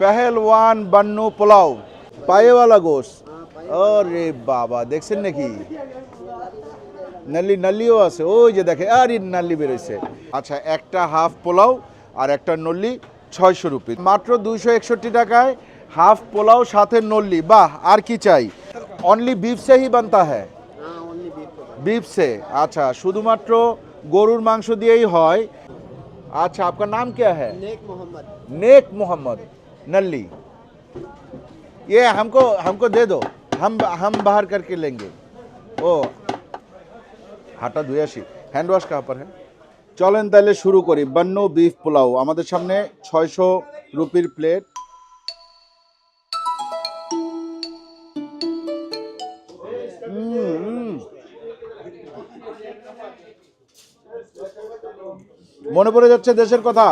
পেহেলওয়ান বান্নু পোলাও পায়েওয়ালা গোস আরে বাবা দেখছেন নাকি? নালি নালিও আছে। ওই যে দেখে আরে নালি বেরোইছে। আচ্ছা একটা হাফ পোলাও আর একটা নল্লি ছয়শো রুপি। মাত্র দুইশো একষট্টি টাকায় হাফ পোলাও সাথে নল্লি বাহ আর কি চাই? অনলি বিফসে হি বানতা হ্যাঁ বিফসে আচ্ছা শুধুমাত্র গরুর মাংস দিয়েই হয়। আচ্ছা আপনার নাম কে হ্যাঁ নেক মোহাম্মদ। नेक मोहम्मद नल्ली ये हमको हमको दे दो हम हम बाहर करके लेंगे ও হাঁটা ধুয়ে আসি হ্যান্ড ওয়াশ কাহার পর হ্যাঁ চলেন তাহলে শুরু করি বান্ন বিফ পোলাও আমাদের সামনে ছয়শো রুপির প্লেট মনে পড়ে যাচ্ছে দেশের কথা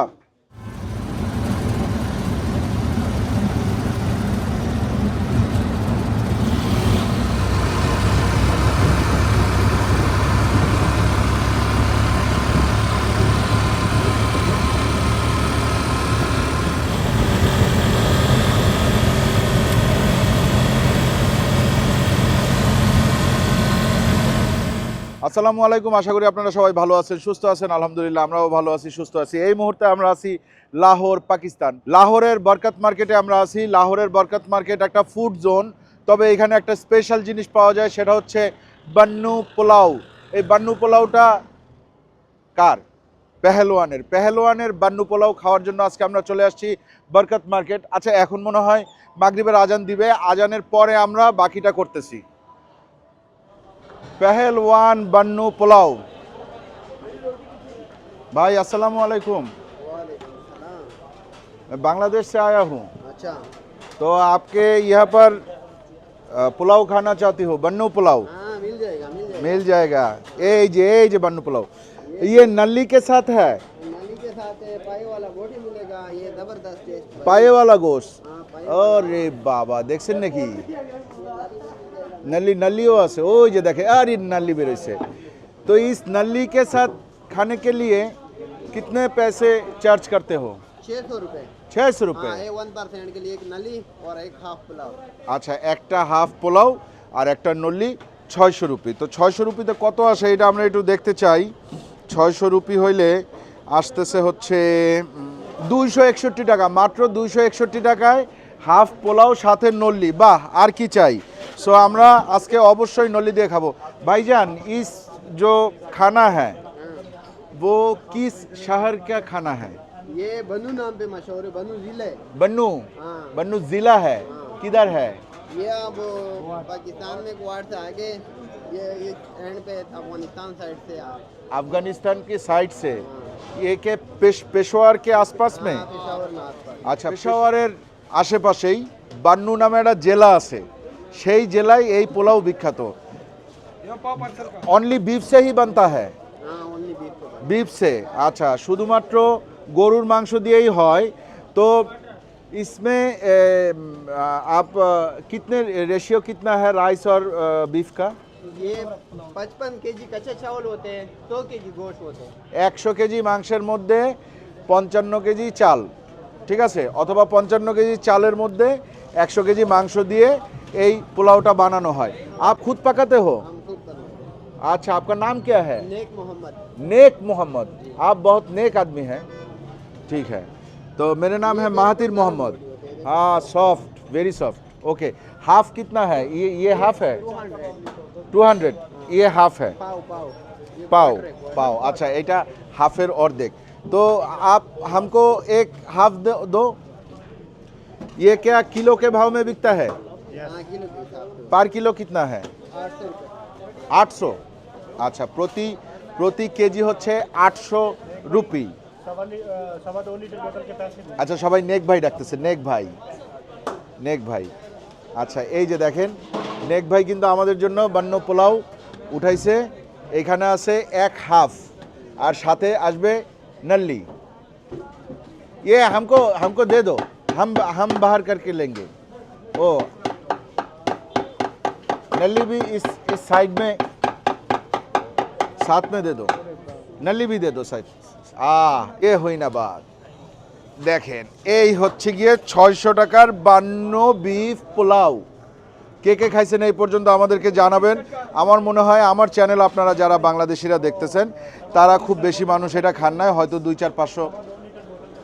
আসসালামু আলাইকুম। আশা করি আপনারা সবাই ভালো আছেন, সুস্থ আছেন। আলহামদুলিল্লাহ, আমরাও ভালো আছি, সুস্থ আছি। এই মুহূর্তে আমরা আছি লাহোর, পাকিস্তান। লাহোরের বরকত মার্কেটে আমরা আছি। লাহোরের বরকত মার্কেট একটা ফুড জোন, তবে এখানে একটা স্পেশাল জিনিস পাওয়া যায়, সেটা হচ্ছে বান্নু পোলাও। এই বান্নু পোলাওটা কার? পেহেলওয়ানের। পেহেলওয়ানের বান্নু পোলাও খাওয়ার জন্য আজকে আমরা চলে আসছি বরকত মার্কেট। আচ্ছা এখন মনে হয় মাগরিবের আজান দিবে। আজানের পরে আমরা বাকিটা করতেছি। पहलवान बन्नू पुलाव भाई अस्सलाम वालेकुम वालेकुम सलाम मैं बांग्लादेश से आया हूँ अच्छा तो आपके यहाँ पर अ, पुलाव खाना चाहती हो बन्नू पुलाव हाँ मिल जाएगा मिल जाएगा मिल जाएगा ए जे ए जे बन्नू पुलाव ये नली के साथ है नाली के साथ है पाई वाला बोटी मिलेगा ये जबरदस्त टेस्ट पाए वाला गोश्त हाँ पाई अरे बाबा দেখছেন নাকি नली नलियों আছে ওই যে দেখে আরে नली বেরোইছে तो इस नली के साथ खाने के लिए कितने पैसे चार्ज करते हो छः सौ रुपये छः सौ रुपये हाँ ये वन परसेंट के लिए एक नली और एक हाफ पुलाव আচ্ছা একটা হাফ পোলাও আর একটা নল্লি ছয়শো রুপি তো ছয়শো রুপিতে কত আসে এটা আমরা একটু দেখতে চাই ছয়শো রুপি হইলে আসতেছে হচ্ছে দুইশো একষট্টি টাকা মাত্র দুইশো একষট্টি টাকায় হাফ পোলাও সাথে নল্লি বাহ আর কি চাই सो हमें आज के अवश्य नली दिए খাবো। भाईजान इस जो खाना है वो किस शहर का खाना है ये बनू नाम पे मशहूर है बन्नू ज़िले बनू हाँ। बनू जिला है हाँ। किधर है? ये अब पाकिस्तान में क्वार से आगे ये एंड पे अफ़गानिस्तान साइड से अफ़गानिस्तान की साइड से? हाँ। ये के पेश, पेशोर के आसपास हाँ, में পেশাওয়ার আচ্ছা পেশাওয়ারের আশেপাশেই বান্নু নামে একটা জেলা আছে সেই জেলায় এই পোলাও বিখ্যাত অনলি বিফ সে হি বানতা হ্যায় हाँ ओनली बीफ को বিফ সে আচ্ছা শুধুমাত্র গরুর মাংস দিয়েই হয় তো इसमें ए, आप कितने रेशियो कितना है राइस और बीफ का ये पचपन के जी कच्चे चावल होते हैं सौ के जी गोश्त होते हैं একশো কেজি মাংসের মধ্যে পঞ্চান্ন কেজি চাল ঠিক আছে অথবা পঞ্চান্ন কেজি চালের মধ্যে একশো কেজি মাংস দিয়ে এই পোলাওটা বানানো হয় আপ খুদ পাকাতে হো हम खुद बनाते अच्छा आपका नाम क्या है हैं नेक मोहम्मद नेक मोहम्मद आप बहुत नेक आदमी हैं ठीक है तो मेरा नाम है महातिर मोहम्मद हाँ soft very soft okay half कितना है ये ये हाफ है टू हंड्रेड टू हंड्रेड ये हाफ है पाव पाव ये पाव quarter है, quarter। पाव अच्छा এটা হাফের অর্ধেক तो आप हमको एक हाफ दो, दो ये क्या किलो के भाव में बिकता है हाँ किलो के हिसाब से पर किलो कितना है आठ सौ रुपये আটশো আচ্ছা প্রতি প্রতি কেজি হচ্ছে আটশো রুপি আচ্ছা সবাই নেক ভাই ডাকতেছে নেক ভাই নেক ভাই আচ্ছা এই যে দেখেন নেক ভাই কিন্তু আমাদের জন্য বান্ন পোলাও উঠাইছে এখানে আছে এক হাফ আর সাথে আসবে নল্লি ये हमको हमको दे दो हम हम बाहर करके लेंगे ओ नली भी इस इस साइड में साथ में दे दो नली भी दे दो साइड आ ये हुई ना बात দেখেন এই হচ্ছে গিয়ে ছয়শো টাকার বান্ন বিফ পোলাও কে কে খাইছেন এই পর্যন্ত আমাদেরকে জানাবেন আমার মনে হয় আমার চ্যানেল আপনারা যারা বাংলাদেশিরা দেখতেছেন তারা খুব বেশি মানুষ এটা খান নাই হয়তো দুই চার পাঁচশো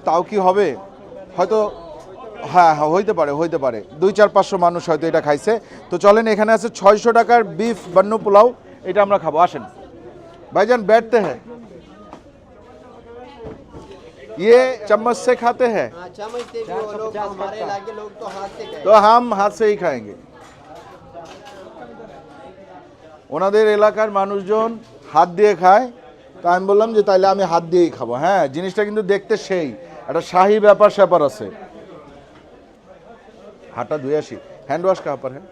তাও কি হবে হয়তো হ্যাঁ হ্যাঁ হইতে পারে হইতে পারে। দুই চার পাঁচশো মানুষ হয়তো এটা খাইছে। তো চলেন এখানে আছে ছয়শো টাকার বিফ বান্নু পোলাও। এটা আমরা খাব আসেন। ভাইজান बैठते हैं ইয়ে হ্যাঁ चम्मच से खाते हैं তো হাম হাত সেই ওনাদের এলাকার মানুষজন হাত দিয়ে খায়। তা আমি বললাম যে তাইলে আমি হাত দিয়েই খাব। হ্যাঁ জিনিসটা কিন্তু দেখতে সেই। একটা শাহী ব্যাপার স্যাপার আছে। হাতটা ধুয়ে আসি হ্যান্ড ওয়াশ কাহার পর হ্যাঁ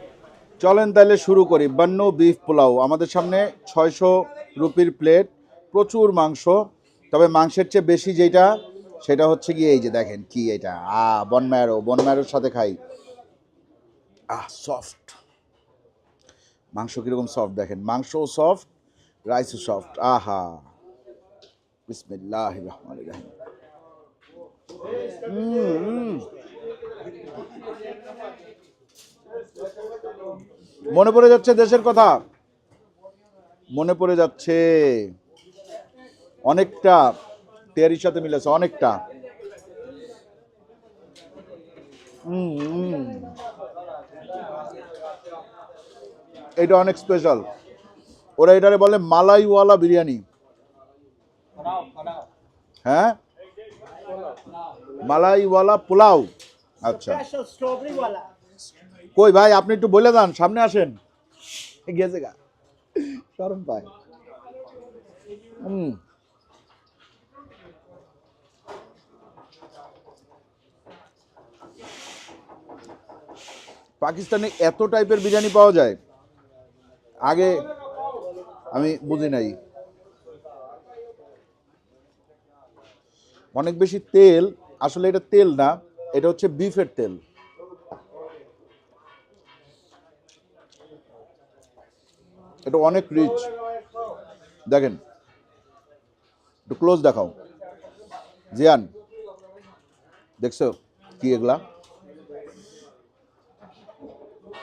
চলেন তাহলে শুরু করি। বান্ন বিফ পোলাও। আমাদের সামনে ছয়শো রুপির প্লেট প্রচুর মাংস। তবে মাংসের চেয়ে বেশি যেটা, সেটা হচ্ছে কি এই যে দেখেন কি এটা। আ বনম্যারো বনম্যারোর সাথে খাই। আহ সফট মাংস কীরকম সফট দেখেন। মাংসও সফট রাইসও সফট আহা। বিসমিল্লাহ রহমান রাহিম। মনে পড়ে যাচ্ছে দেশের কথা? মনে পড়ে যাচ্ছে অনেকটা, তেয়ারির সাথে মিলেছে অনেকটা। এটা অনেক স্পেশাল ওরা এটারে বলে মালাইওয়ালা বিরিয়ানি। হ্যাঁ? মালাইওয়ালা পোলাও। আচ্ছা। কই ভাই, আপনি একটু বলে দেন, সামনে আসেন। গেছে গা। শরম পায়। হুম। পাকিস্তানে এত টাইপের বিরিয়ানি পাওয়া যায়? আগে আমি বুঝি নাই। অনেক বেশি তেল, আসলে এটা তেল না, এটা হচ্ছে বিফের তেল। এটা অনেক রিচ দেখেন, একটু ক্লোজ দেখাও। জিয়ান, দেখছ কি এগুলা?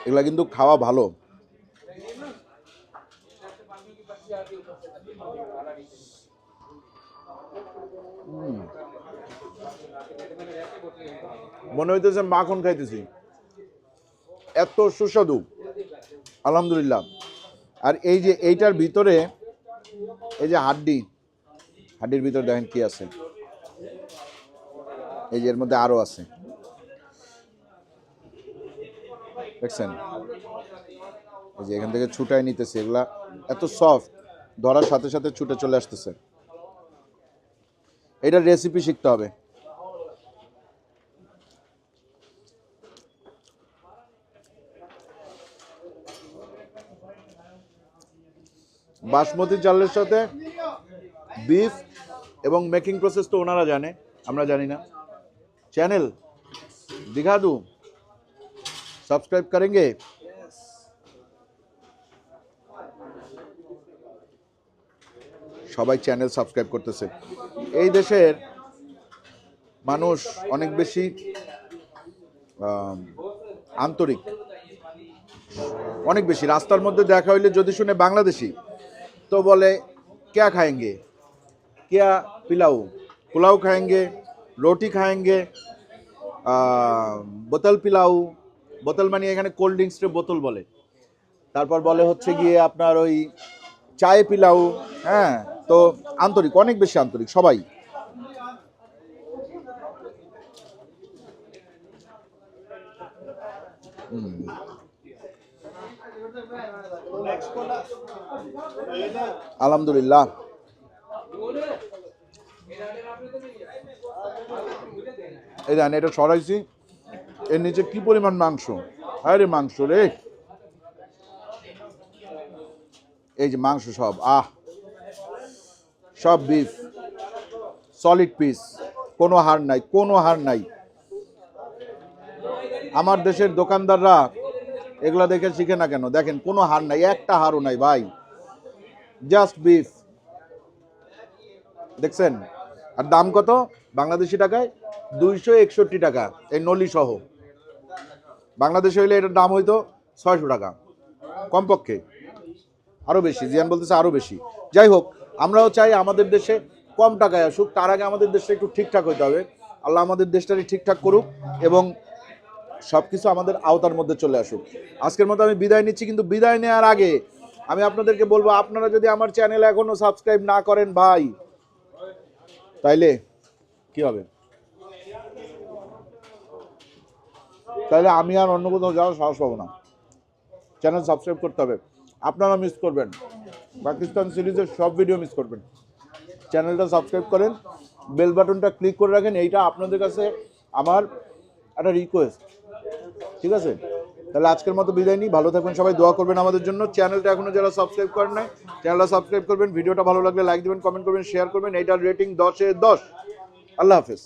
এগুলা কিন্তু খাওয়া ভালো। মনে হইতেছে মাখন খাইতেছি। এত সুস্বাদু। আলহামদুলিল্লাহ। আর এই যে এইটার ভিতরে, এই যে হাড্ডি, হাড্ডির ভিতরে দেখেন কি আছে। এই যে এর মধ্যে আরও আছে। দেখছেন? এই যে এখান থেকে ছুটাই নিতেছে, এগুলা এত সফট ধরার সাথে সাথে ছুটে চলে আসতেছে। এটার রেসিপি শিখতে হবে। বাসমতি চালের সাথে বিফ এবং মেকিং প্রসেস তো ওনারা জানে, আমরা জানি না। চ্যানেল দিঘা দু সাবস্ক্রাইব করেंगे সবাই চ্যানেল সাবস্ক্রাইব করতেছে। এই দেশের মানুষ অনেক বেশি আন্তরিক। অনেক বেশি। রাস্তার মধ্যে দেখা হইলে যদি শুনে বাংলাদেশি तो बोले क्या खाएंगे क्या पिलाऊ पुलाव खाएंगे रोटी खाएंगे आ, বোতল পিলাউ বোতল মানে এখানে কোল্ড ড্রিঙ্কসের বোতল বলে তারপর বলে হচ্ছে গিয়ে আপনার ওই চায়ে পিলাউ হ্যাঁ তো আন্তরিক অনেক বেশি আন্তরিক সবাই হুম। আলহামদুলিল্লাহ। এই দেন এটা সরাইছি এর নিচে কি পরিমাণ মাংস? আরে মাংস রে। এই যে মাংস সব, আহ। সব বিফ সলিড পিস কোনো হার নাই, কোনো হার নাই। আমার দেশের দোকানদাররা এগুলা দেখে শিখে না কেন? দেখেন, কোনো হার নাই, একটা হারও নাই, ভাই। জাস্ট বিফ দেখছেন? আর দাম কত? বাংলাদেশি টাকায় দুইশো একষট্টি টাকা, এই নলি সহ। বাংলাদেশে হইলে এটার দাম হইতো ছয়শো টাকা, কমপক্ষে। আরও বেশি, জিয়ান বলতেছে আরও বেশি। যাই হোক, আমরাও চাই আমাদের দেশে কম টাকায় আসুক, তার আগে আমাদের দেশটা একটু ঠিকঠাক হইতে হবে। আল্লাহ আমাদের দেশটাকে ঠিকঠাক করুক এবং সব কিছু আমাদের আওতার মধ্যে চলে আসুক। আজকের মতো আমি বিদায় নিচ্ছি, কিন্তু বিদায় নেওয়ার আগে আমি আপনাদেরকে বলব, আপনারা যদি আমার চ্যানেল এখনও সাবস্ক্রাইব না করেন ভাই, তাইলে কি হবে? তাহলে আমি আর অন্য কোথাও যাওয়ার সাহস পাবো না। চ্যানেল সাবস্ক্রাইব করতে হবে। আপনারা মিস করবেন। পাকিস্তান সিরিজের সব ভিডিও মিস করবেন। চ্যানেলটা সাবস্ক্রাইব করেন বেল বাটনটা ক্লিক করে রাখেন, এইটা আপনাদের কাছে আমার একটা রিকোয়েস্ট ঠিক আছে? তাহলে আজকের মতো বিদায় নিই। ভালো থাকবেন সবাই, দোয়া করবেন আমাদের জন্য। চ্যানেলটা এখনও যারা সাবস্ক্রাইব করেন নাই, চ্যানেলটা সাবস্ক্রাইব করবেন। ভিডিওটা ভালো লাগলে লাইক দেবেন, কমেন্ট করবেন, শেয়ার করবেন। এইটার রেটিং দশে দশ। আল্লাহ হাফেজ।